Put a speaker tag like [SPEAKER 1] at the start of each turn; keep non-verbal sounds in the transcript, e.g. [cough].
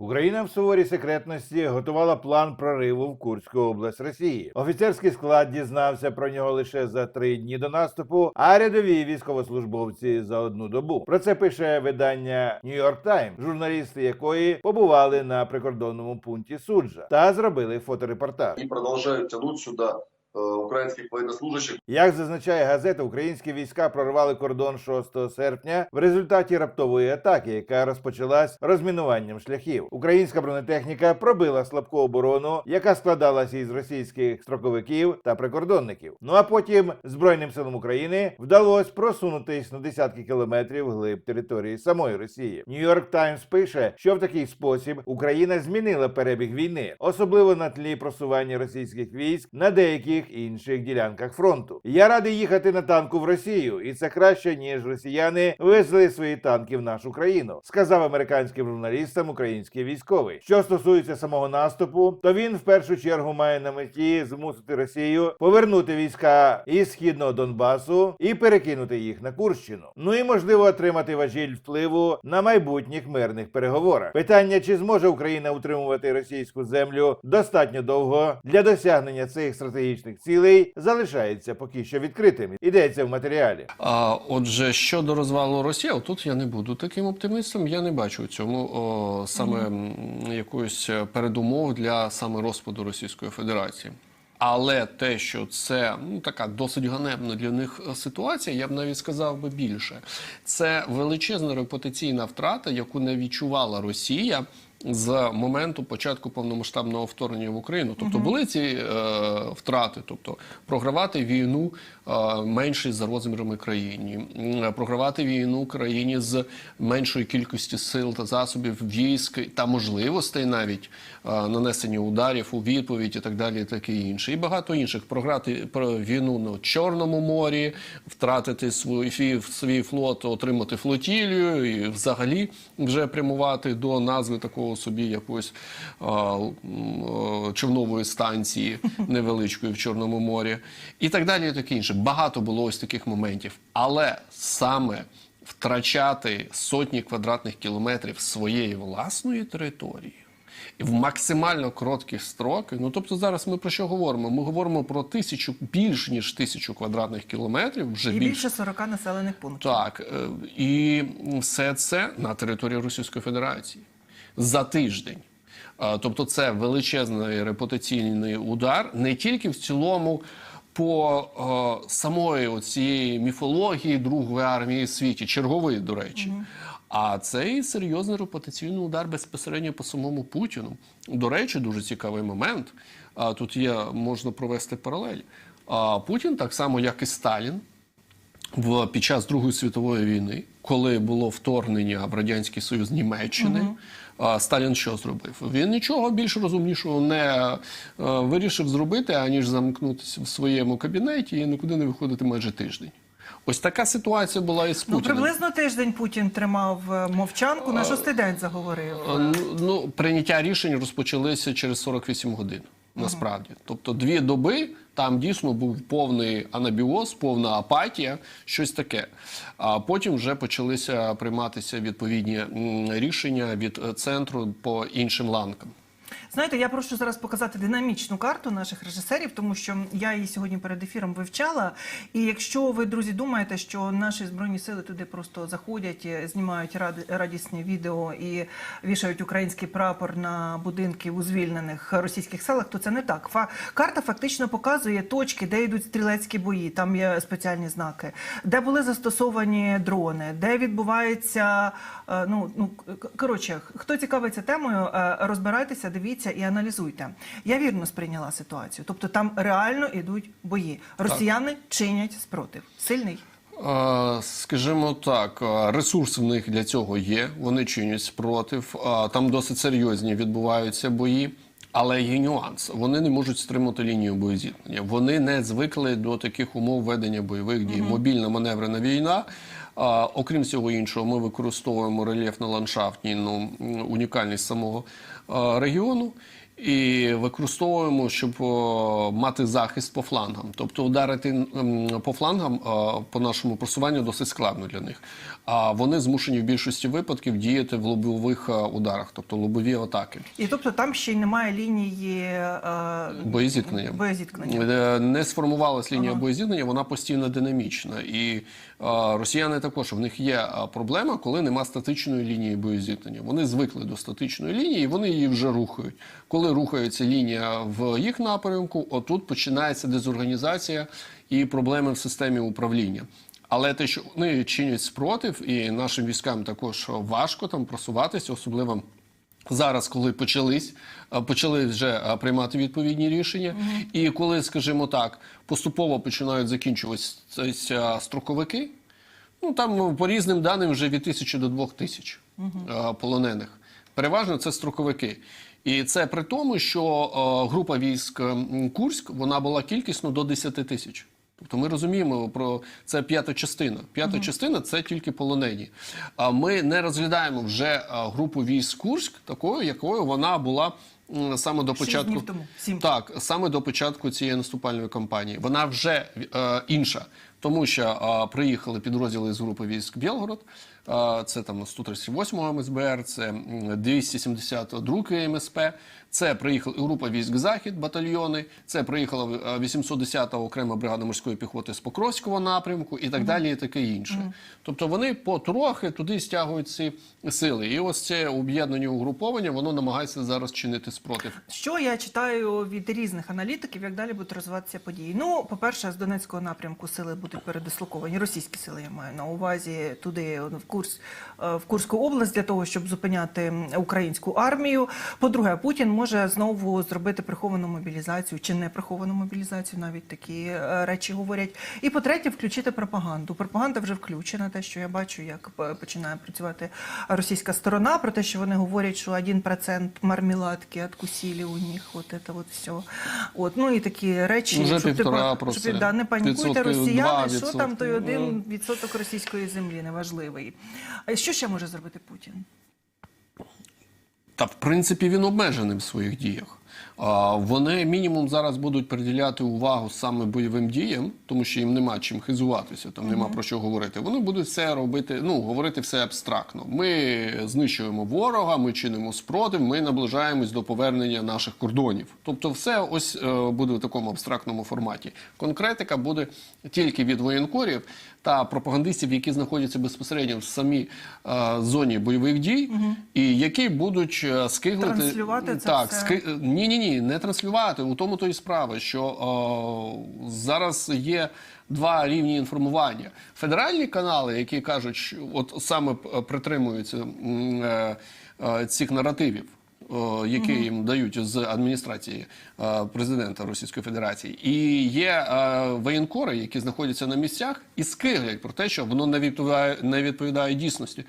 [SPEAKER 1] Україна в суворій секретності готувала план прориву в Курську область Росії. Офіцерський склад дізнався про нього лише за три дні до наступу, а рядові військовослужбовці за одну добу. Про це пише видання New York Times, журналісти якої побували на прикордонному пункті суджа та зробили фоторепортаж.
[SPEAKER 2] Они продолжают тянуть сюда э, украинских.
[SPEAKER 1] Як зазначає газета, українські війська прорвали кордон 6 серпня в результаті раптової атаки, яка розпочалась розмінуванням шляхів. Українська бронетехніка пробила слабку оборону, яка складалася із російських строковиків та прикордонників. Ну а потім збройним силам України вдалося просунутись на десятки кілометрів глиб території самої Росії. Нью-Йорк Таймс пише, що в такий спосіб Україна змінила перебіг війни, особливо на тлі просування російських військ на деяких інших ділянках фронту. Я радий їхати на танку в Росію, і це краще ніж росіяни везли свої танки в нашу країну, сказав американським журналістам український військовий. Що стосується самого наступу, то він в першу чергу має на меті змусити Росію повернути війська із східного Донбасу і перекинути їх на Курщину. Ну і можливо отримати важіль впливу на майбутніх мирних переговорах. Питання, чи зможе Україна утримувати російську землю достатньо довго для досягнення цих стратегічних цілей, залишається поки що відкритим. Йдеться в матеріалі.
[SPEAKER 3] А, отже, щодо розвалу Росії, тут я не буду таким оптимістом. Я не бачу в цьому о, саме м, якоїсь е, передумов для саме розпаду Російської Федерації. Але те, що це ну така досить ганебна для них е, ситуація, я б навіть сказав би більше. Це величезна репутаційна втрата, яку не відчувала Росія. З моменту початку повномасштабного вторгнення в Україну, тобто були ці е, втрати, тобто програвати війну е, меншій за розмірами країні, програвати війну країні з меншою кількістю сил та засобів військ та можливостей навіть е, нанесення ударів у відповідь і так далі, і таке інше, і багато інших. Програти про війну на Чорному морі, втратити свій, свій флот, отримати флотілію і взагалі вже прямувати до назви такого собі якоїсь а, човнової станції [laughs] невеличкої в Чорному морі, і так далі, і таке інше. Багато було ось таких моментів, але саме втрачати сотні квадратних кілометрів своєї власної території. В максимально короткі строки. Ну тобто, зараз ми про що говоримо? Ми говоримо про тисячу більш ніж тисячу квадратних кілометрів, вже
[SPEAKER 4] І
[SPEAKER 3] більше.
[SPEAKER 4] більше 40 населених пунктів.
[SPEAKER 3] Так, е, і все це на території Російської Федерації за тиждень. Тобто, це величезний репутаційний удар не тільки в цілому по е, самої цієї міфології Другої армії в світі, черговий, до речі. А це і серйозний репутаційний удар безпосередньо по самому Путіну. До речі, дуже цікавий момент. А тут є можна провести паралель. А Путін, так само як і Сталін, в під час Другої світової війни, коли було вторгнення в радянський союз Німеччини. Сталін що зробив? Він нічого більш розумнішого не е, вирішив зробити, аніж замкнутися в своєму кабінеті і нікуди не виходити майже тиждень. Ось така ситуація була і з
[SPEAKER 4] Ну, приблизно тиждень Путін тримав е, мовчанку, на шостий день заговорив.
[SPEAKER 3] Е, Ну, ну, прийняття рішень розпочалися через 48 годин. Насправді, тобто дві доби там дійсно був повний анабіоз, повна апатія, щось таке. А потім вже почалися прийматися відповідні рішення від е, центру по іншим ланкам.
[SPEAKER 4] Знаєте, я прошу зараз показати динамічну карту наших режисерів, тому що я її сьогодні перед ефіром вивчала. І якщо ви, друзі, думаєте, що наші збройні сили туди просто заходять, е, знімають радісні відео і вішають український прапор на будинки у звільнених російських селах, то це не так. Фа- карта фактично показує точки, де йдуть стрілецькі бої. Там є спеціальні знаки, де були застосовані дрони, де відбувається. е, Ну ну коротше, хто цікавиться темою, е, розбирайтеся, дивіться і аналізуйте. Я вірно сприйняла ситуацію. Тобто там реально йдуть бої. Росіяни чинять спротив. Сильний.
[SPEAKER 3] Скажімо так, ресурси ресурс в них для цього є. Вони чинять спротив. Там досить серйозні відбуваються бої. Але є нюанс. Вони не можуть стримати лінію боєзіткнення. Вони не звикли до таких умов ведення бойових дій. Мобільна маневрена війна. А, окрім всього іншого, ми використовуємо рельєфно-ландшафтні ну, унікальність самого а, регіону. І використовуємо, щоб мати захист по флангам. Тобто ударити по флангам по нашому просуванню досить складно для них. А вони змушені в більшості випадків діяти в лобових е, ударах, тобто лобові атаки.
[SPEAKER 4] І тобто там ще й немає лінії е,
[SPEAKER 3] Боєзіткнення.
[SPEAKER 4] боєзіткнення.
[SPEAKER 3] Е, Не сформувалась лінія боєзіткнення, вона постійно динамічна. І е, росіяни також в них є проблема, коли нема статичної лінії боєзіткнення. Вони звикли до статичної лінії, і вони її вже рухають. Коли рухається лінія в їх напрямку, отут починається дезорганізація і проблеми в системі управління. Але те, що вони чинять спротив, і нашим військам також важко там просуватися, особливо Зараз, коли почались, е, почали вже е, приймати відповідні рішення, і коли, скажімо так, поступово починають закінчуватися е, строковики, ну там по різним даним вже від тисячі до двох тисяч е, полонених. Переважно це строковики. І це при тому, що е, група військ Курськ вона була кількісно до 10 тисяч. Тобто ми розуміємо про це п'ята частина. П'ята частина це тільки полонені. А ми не розглядаємо вже е, групу військ Курськ такою, якою вона була саме до початку.
[SPEAKER 4] днів тому.
[SPEAKER 3] Так, саме до початку цієї наступальної кампанії. Вона вже е, інша, тому що е, приїхали підрозділи з групи військ Білгород. Е, це там 138 МСБР, це м, 272 МСП. Це приїхала група військ Захід, батальйони. Це приїхала е, 810-та окрема бригада морської піхоти з Покровського напрямку і так далі, і таке інше. Тобто вони потрохи туди стягують ці сили. І ось це об'єднання угруповання, воно намагається зараз чинити спротив.
[SPEAKER 4] Що я читаю від різних аналітиків, як далі будуть розвиватися події? Ну, по-перше, з Донецького напрямку сили будуть передислоковані. Російські сили я маю на увазі туди в Курс е, в Курську область для того, щоб зупиняти українську армію. По-друге, Путін може знову зробити приховану мобілізацію чи не приховану мобілізацію, навіть такі е, речі говорять. І по-третє, включити пропаганду. Пропаганда вже включена, те, що я бачу, як починає працювати російська сторона, про те, що вони говорять, що 1% мармеладки откусили у них, от це от все. От, ну і такі речі,
[SPEAKER 3] Вже
[SPEAKER 4] щоб ти про-
[SPEAKER 3] про
[SPEAKER 4] щоб, да, не панікуйте, росіяни, що там той один відсоток російської землі неважливий. А що ще може зробити Путін?
[SPEAKER 3] Та в принципі він обмежений в своїх діях. Вони мінімум зараз будуть приділяти увагу саме бойовим діям, тому що їм нема чим хизуватися, там нема про що говорити. Вони будуть все робити, ну говорити все абстрактно. Ми знищуємо ворога, ми чинимо спротив, ми наближаємось до повернення наших кордонів. Тобто, все ось е, буде в такому абстрактному форматі. Конкретика буде тільки від воєнкорів та пропагандистів, які знаходяться безпосередньо в самій е, зоні бойових дій, і які будуть е, скиглити
[SPEAKER 4] Транслювати це
[SPEAKER 3] так,
[SPEAKER 4] все?
[SPEAKER 3] ски... ні, ні, ні, не транслювати. У тому то і справа, що е, зараз є два рівні інформування. Федеральні канали, які кажуть, що от саме е, притримуються е, е, цих наративів. е, Які їм дають з адміністрації президента Російської Федерації, і є воєнкори, які знаходяться на місцях і скиглять про те, що воно не відповідає, не відповідає дійсності.